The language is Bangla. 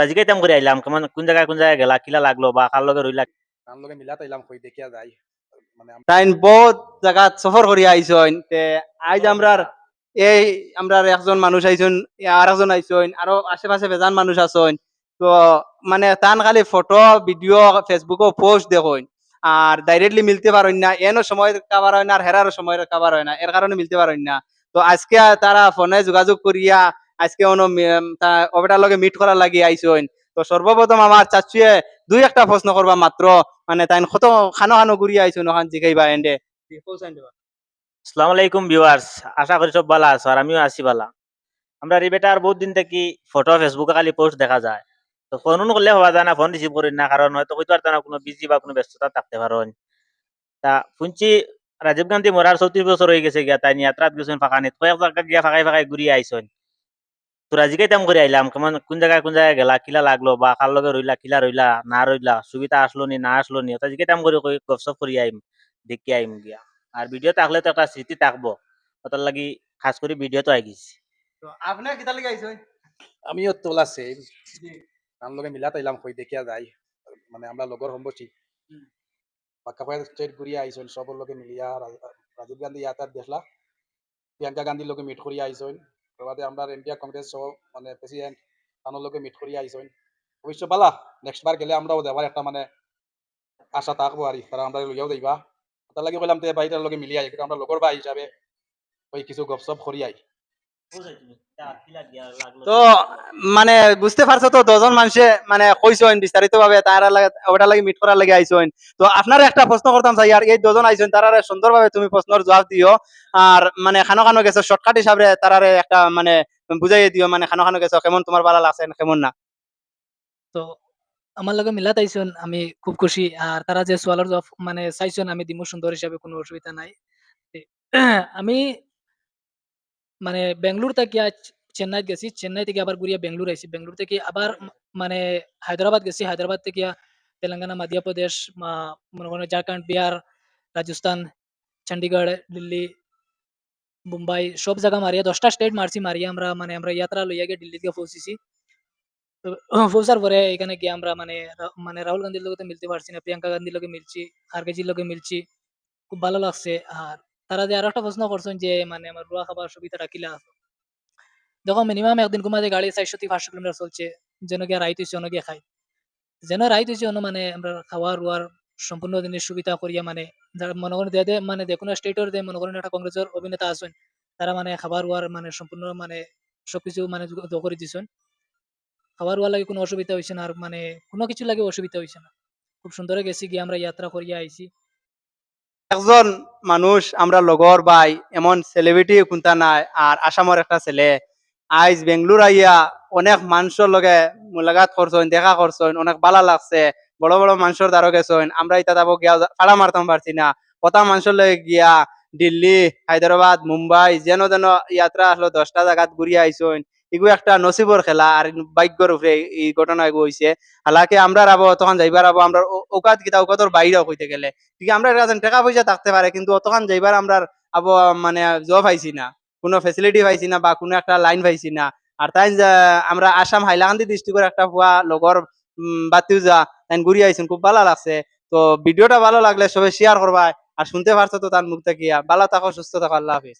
তোরা জিগাইতাম করে আইলাম কেমন কোন জায়গায় কোন জায়গায় গেলা কিলা লাগল বা কার লগে রইলা তার লগে মিলা তাইলাম কই দেখিয়া যাই মানে তাইন বহুত জায়গাত সফর করি তে আজ আমরার এই আমরার একজন মানুষ আর একজন আরও আশেপাশে বেজান মানুষ আছেন তো মানে তান খালি ফটো ভিডিও ফেসবুকও পোস্ট দেখুন আর ডাইরেক্টলি মিলতে পারেন না এনো সময় কাবার হয় না আর হেরারও সময় কাবার হয় না এর কারণে মিলতে পারেন না। তো আজকে তারা ফোনে যোগাযোগ করিয়া আজকে অন্য ওটার লগে মিট করার লাগি আইসইন। তো সর্বপ্রথম আমার চাচুয়ে দুই একটা প্রশ্ন করবা মাত্র মানে তাই কত খানো খানো ঘুরি আইছো নখান জিগাইবা এন্ডে আসসালামু আলাইকুম ভিউয়ার্স আশা করি সব ভালো আছো, আর আমিও আছি ভালো। আমরা এই বেটার বহুত দিন থেকে ফটো ফেসবুকে খালি পোস্ট দেখা যায়। তো ফোন করলে হওয়া যায় না, ফোন রিসিভ করি না, কারণ হয়তো পারতাম না, কোনো বিজি বা কোনো ব্যস্ততা থাকতে পারেন তা শুনছি রাজীব গান্ধী মরার চৌত্রিশ বছর হয়ে গেছে গিয়া তাই যাত্রাত গেছেন ফাঁকানিত কয়েক জায়গা গিয়া ফাঁকাই ফাঁকাই ঘুরিয়ে আইসন তোরা জিগাইতাম করে আইলাম কেমন কোন জায়গায় কোন জায়গায় গেলা কিলা লাগল বা কার লগে রইলা কিলা রইলা না রইলা সুবিধা আসলো নি না আসলো নি ওটা জিগাইতাম করে কই গপসপ করি আইম দেখি আইম গিয়া। আর ভিডিও থাকলে তো একটা স্মৃতি থাকব ওটার লাগি খাস করে ভিডিও তো আই গেছি তো আপনি কিতা লাগি আইছো? আমিও তোলা সেম তার লগে মিলা তাইলাম কই দেখিয়া যাই মানে আমরা লগর হুম। পাক্কা পায়ে স্টেট ঘুরিয়া আইসন সবর লগে মিলিয়া রাজীব গান্ধী ইয়াতার দেখলা। প্রিয়াঙ্কা গান্ধীর লগে মিট করিয়া আইসন বাদে আমরা ইন্ডিয়া কংগ্রেস সহ মানে প্রেসিডেন্ট তানোর লগে মিট করি আইসইন অবশ্য বালা নেক্সট বার গেলে আমরাও দেবার একটা মানে আশা থাকব আর তারা আমরা লইয়াও দেবা তার লাগে বললাম তো ভাই তার লগে মিলিয়া কিন্তু আমরা লগর ভাই হিসাবে ওই কিছু গপসপ করিয়াই তো মানে বুঝতে পারছ তো দশজন মানুষে মানে কইছেন বিস্তারিত ভাবে তারা ওটা লাগে মিট করার লাগে আইছেন তো আপনার একটা প্রশ্ন করতাম চাই আর এই দুজন আইছেন তারা সুন্দর ভাবে তুমি প্রশ্নের জবাব দিও আর মানে খানো খানো গেছো শর্টকাট হিসাবে তারারে একটা মানে বুঝাই দিও মানে খানো খানো গেছো কেমন তোমার ভালো লাগছে কেমন না? তো আমার লগে মিলাত আইসন আমি খুব খুশি। আর তারা যে সোয়ালের জবাব মানে চাইছেন আমি দিমু সুন্দর হিসাবে কোনো অসুবিধা নাই। আমি মানে বেঙ্গলোর থেকে আজ চেন্নাইত গেছি চেন্নাই থেকে আবার ঘুরিয়া বেঙ্গলোর আইছি বেঙ্গলোর থেকে আবার ম- মানে হায়দ্রাবাদ গেছি হায়দ্রাবাদ থেকে তেলেঙ্গানা মধ্যপ্রদেশ মা- মনে করেন ঝাড়খণ্ড বিহার রাজস্থান চণ্ডীগড় দিল্লি মুম্বাই সব জায়গা মারিয়া দশটা স্টেট মারছি মারিয়া আমরা মানে আমরা যাত্রা লইয়া গিয়ে দিল্লি থেকে পৌঁছেছি তো পৌঁছার পরে এখানে গিয়ে আমরা মানে রা- মানে রাহুল গান্ধীর লোকে মিলতে পারছি না প্রিয়াঙ্কা গান্ধীর লোকে মিলছি খারগেজির লোকে মিলছি খুব ভালো লাগছে আর তারা যে আরও একটা প্রশ্ন করছেন যে মানে আমার রুয়া খাবার সুবিধাটা কিলা দেখো মিনিমাম একদিন ঘুমাতে গাড়ি চারশো থেকে পাঁচশো কিলোমিটার চলছে, যেন গিয়ে রাইত হয়েছে অন্য খাই যেন রাইত হয়েছে অন্য মানে আমরা খাওয়া, রুয়ার সম্পূর্ণ দিনের সুবিধা করিয়া মানে মনে করেন দে দে মানে যে কোনো স্টেটের যে মনে করেন একটা কংগ্রেসের অভিনেতা আছেন, তারা মানে খাবার, রুয়ার মানে সম্পূর্ণ মানে সবকিছু মানে করে দিছেন। খাবার, রুয়ার লাগে কোনো অসুবিধা হয়েছে না, আর মানে কোনো কিছু লাগে অসুবিধা হয়েছে না। খুব সুন্দরে গেছি, গিয়ে আমরা যাত্রা করিয়া আইছি। একজন মানুষ আমরা লগর ভাই এমন সেলিব্রিটি কোনটা নাই আর আসামের একটা ছেলে। আইজ বেঙ্গলোর আইয়া অনেক মানুষের লগে মুলাকাত করছেন দেখা করছেন অনেক ভালো লাগছে, বড় বড় মানুষের দ্বারা গেছেন আমরা ইতা যাব গিয়া ফাড়া মারতাম পারছি না। কথা মানুষের লগে গিয়া দিল্লি হায়দ্রাবাদ মুম্বাই, যেন যেন যাত্রা আসলো দশটা জায়গাত ঘুরিয়া আইসন এগু একটা নসিবর খেলা আর ভাগ্যর উপরে এই ঘটনা এগু হয়েছে হালাকি আমরা রাবো তখন যাইবার আবো আমরা ওকাত কিতা ওকাতর বাইরেও হইতে গেলে। ঠিক আমরা টাকা পয়সা থাকতে পারে, কিন্তু অতখান যাইবার আমরা আবো মানে জব পাইছি না। কোনো ফেসিলিটি পাইছি না বা কোনো একটা লাইন পাইছি না। আর তাই আমরা আসাম হাইলাকান্দি ডিস্ট্রিক্টের একটা পুয়া লগর বাতিও যা, তাই ঘুরি আইছেন, খুব ভালো লাগছে। তো ভিডিওটা ভালো লাগলে সবাই শেয়ার করবা আর শুনতে পারছ তো তার মুখ থেকে ভালো থাকো, সুস্থ থাকো, আল্লাহ হাফিজ।